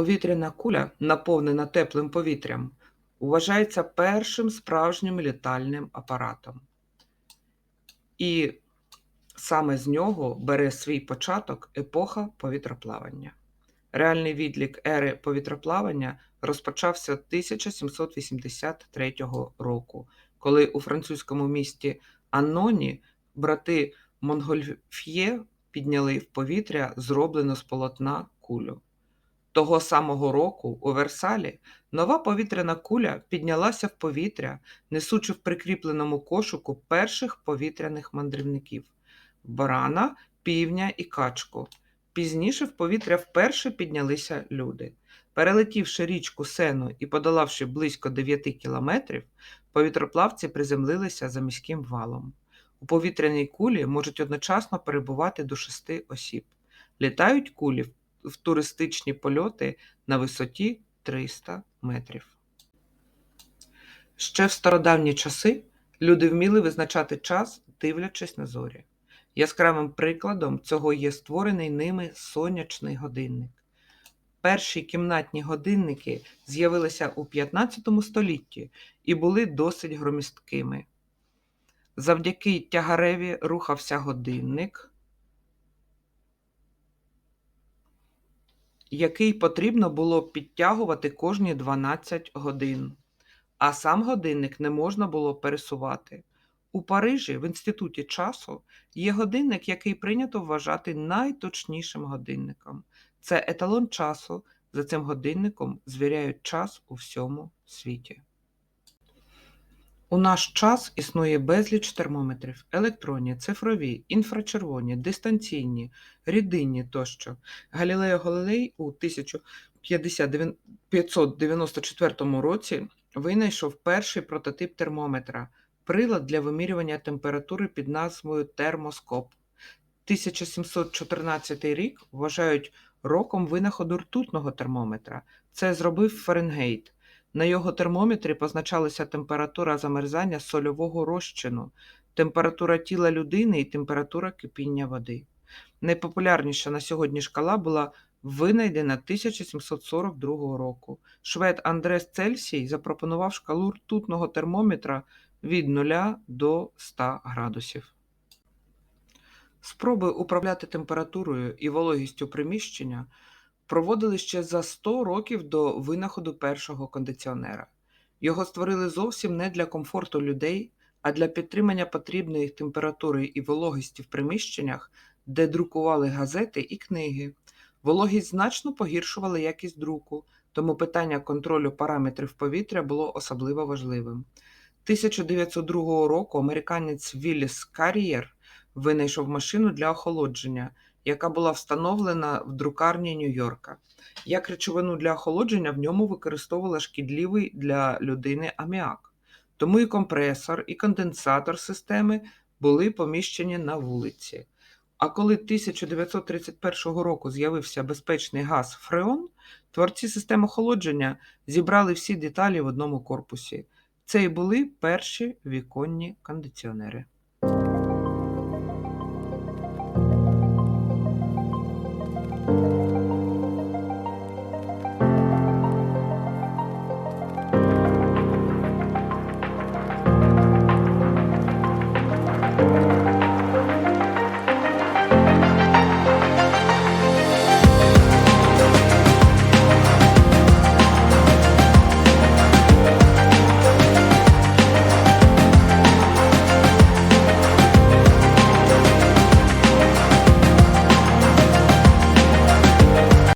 Повітряна куля, наповнена теплим повітрям, вважається першим справжнім літальним апаратом. І саме з нього бере свій початок епоха повітроплавання. Реальний відлік ери повітроплавання розпочався 1783 року, коли у французькому місті Анноні брати Монгольф'є підняли в повітря зроблену з полотна кулю. Того самого року у Версалі нова повітряна куля піднялася в повітря, несучи в прикріпленому кошику перших повітряних мандрівників барана, півня і качку. Пізніше в повітря вперше піднялися люди. Перелетівши річку Сену і подолавши близько 9 кілометрів, повітроплавці приземлилися за міським валом. У повітряній кулі можуть одночасно перебувати до шести осіб. Літають кулі в- в туристичні польоти на висоті 300 метрів. Ще в стародавні часи люди вміли визначати час, дивлячись на зорі. Яскравим прикладом цього є створений ними сонячний годинник. Перші кімнатні годинники з'явилися у 15 столітті і були досить громісткими. Завдяки тягареві рухався годинник, який потрібно було підтягувати кожні 12 годин, а сам годинник не можна було пересувати. У Парижі в інституті часу є годинник, який прийнято вважати найточнішим годинником. Це еталон часу. За цим годинником звіряють час у всьому світі. У наш час існує безліч термометрів: електронні, цифрові, інфрачервоні, дистанційні, рідинні тощо. Галілео Галилей у 1594 році винайшов перший прототип термометра прилад для вимірювання температури під назвою термоскоп. 1714 рік вважають роком винаходу ртутного термометра. Це зробив Фаренгейт. На його термометрі позначалася температура замерзання сольового розчину, температура тіла людини і температура кипіння води. Найпопулярніша на сьогодні шкала була винайдена 1742 року. Швед Андрес Цельсій запропонував шкалу ртутного термометра від 0 до 100 градусів. Спроби управляти температурою і вологістю приміщення проводили ще за 100 років до винаходу першого кондиціонера. Його створили зовсім не для комфорту людей, а для підтримання потрібної температури і вологості в приміщеннях, де друкували газети і книги. Вологість значно погіршувала якість друку, тому питання контролю параметрів повітря було особливо важливим. 1902 року американець Вілліс Кар'єр винайшов машину для охолодження, яка була встановлена в друкарні Нью-Йорка. Як речовину для охолодження в ньому використовували шкідливий для людини аміак. Тому і компресор, і конденсатор системи були поміщені на вулиці. А коли 1931 року з'явився безпечний газ Фреон, творці систем охолодження зібрали всі деталі в одному корпусі. Це і були перші віконні кондиціонери.